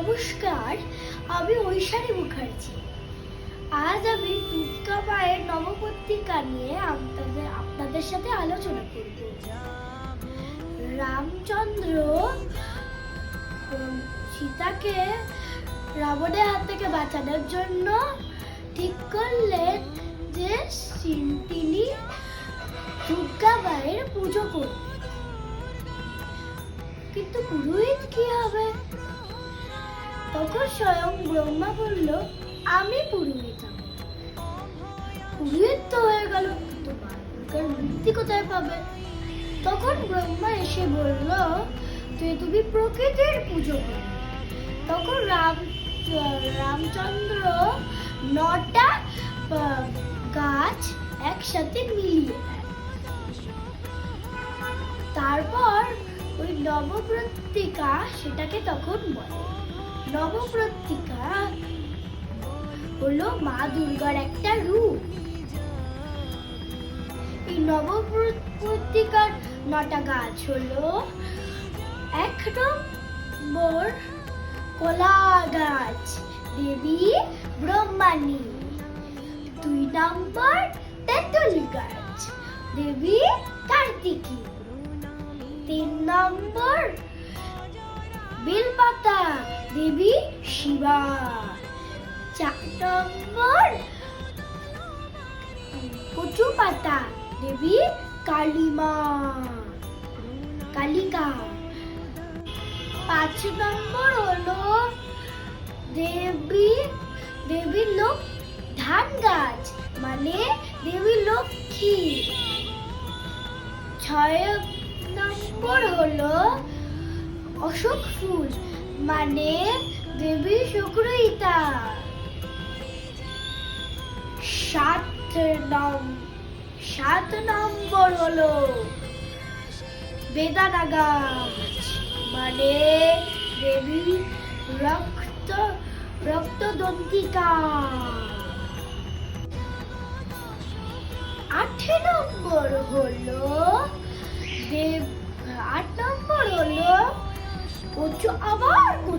নমস্কার, আমি ঐশানী মুখার্জি। আজ আমি দুর্গা মায়ের নবপত্রিকা নিয়ে আপনাদের আপনাদের সাথে আলোচনা করব। রামচন্দ্র সীতাকে রাবণের হাত থেকে বাঁচানোর জন্য ঠিক করলেন যে তিনি দুর্গা মায়ের পুজো করবেন। কিন্তু পুরোহিত কি হবে? তখন স্বয়ং ব্রহ্মা বলল, আমি পুরোহিত পুরোহিত তো হয়ে গেল দুর্গার মূর্তি কোথায় পাবে? তখন ব্রহ্মা এসে বলল, যে তুমি প্রকৃতির পুজো করো। তখন রাম, রামচন্দ্র নটা গাছ একসাথে মিলিয়ে তারপর ওই নবপ্রত্তিকা সেটাকে তখন বলে। নবপ্রত্তিকা হলো মা দুর্গার একটা রূপ। এই নবপ্রত্তিকার নটা গাছ হলো এক নম্বর কলা গাছ, দেবী ব্রহ্মাণী। দুই নম্বর তেঁতুল গাছ, দেবী কার্তিকী। তিন নম্বর দেবী শিবা। চার নম্বর কচু পাতা দেবী কালিমা। কালিকা। পাঁচ নম্বর হলো দেবী দেবী লোক ধান গাছ মানে দেবী লক্ষ্মী ছয় নম্বর হলো অশোক ফুল মানে দেবী শুক্রহিতা সাত নম সাত নম্বর হলো বেদানা গাছ মানে দেবী রক্ত, রক্তদন্তিকা। আট নম্বর হলো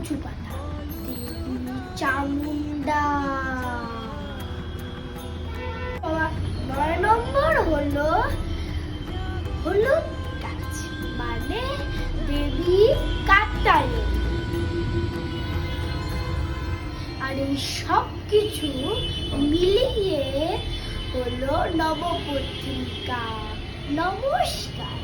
কচু পাতা। চামুন্ডা নয় নম্বর হলো, হলুদ গাছ মানে দেবী কাত্তায়নী আর এই সব কিছু মিলিয়ে হলো নবপত্রিকা। নমস্কার।